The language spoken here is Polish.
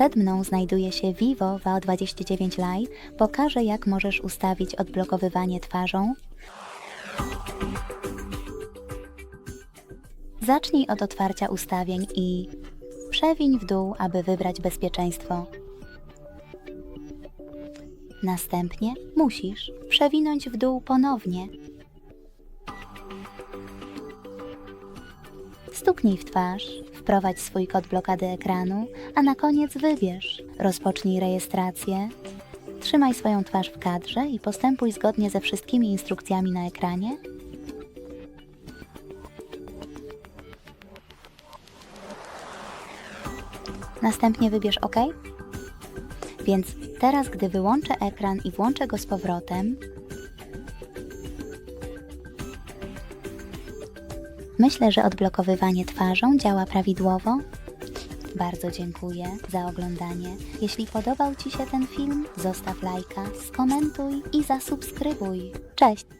Przed mną znajduje się Vivo VO29 Lite. Pokażę, jak możesz ustawić odblokowywanie twarzą. Zacznij od otwarcia ustawień i przewiń w dół, aby wybrać bezpieczeństwo. Następnie musisz przewinąć w dół ponownie. Stuknij w twarz, wprowadź swój kod blokady ekranu, a na koniec wybierz. Rozpocznij rejestrację. Trzymaj swoją twarz w kadrze i postępuj zgodnie ze wszystkimi instrukcjami na ekranie. Następnie wybierz OK. Więc teraz, gdy wyłączę ekran i włączę go z powrotem, myślę, że odblokowywanie twarzą działa prawidłowo. Bardzo dziękuję za oglądanie. Jeśli podobał Ci się ten film, zostaw lajka, skomentuj i zasubskrybuj. Cześć!